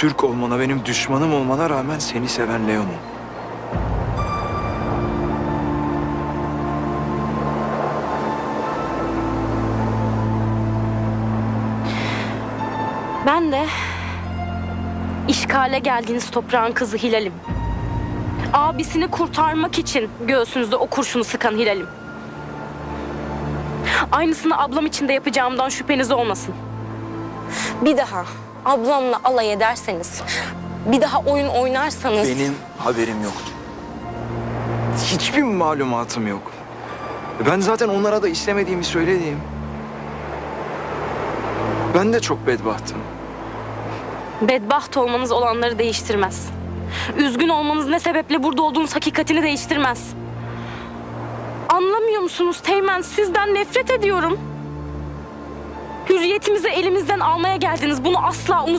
Türk olmana, benim düşmanım olmana rağmen seni seven Leon'um. Ben de işgale geldiğiniz toprağın kızı Hilal'im. Abisini kurtarmak için göğsünüzde o kurşunu sıkan Hilal'im. Aynısını ablam için de yapacağımdan şüpheniz olmasın. Bir daha ablamla alay ederseniz, bir daha oyun oynarsanız... Benim haberim yoktu. Hiçbir malumatım yok. Ben zaten onlara da istemediğimi söyledim. Ben de çok bedbahtım. Bedbaht olmanız olanları değiştirmez. Üzgün olmanız ne sebeple burada olduğunuz hakikatini değiştirmez. Anlamıyor musunuz Teğmen? Sizden nefret ediyorum. Hürriyetimizi elimizden almaya geldiniz. Bunu asla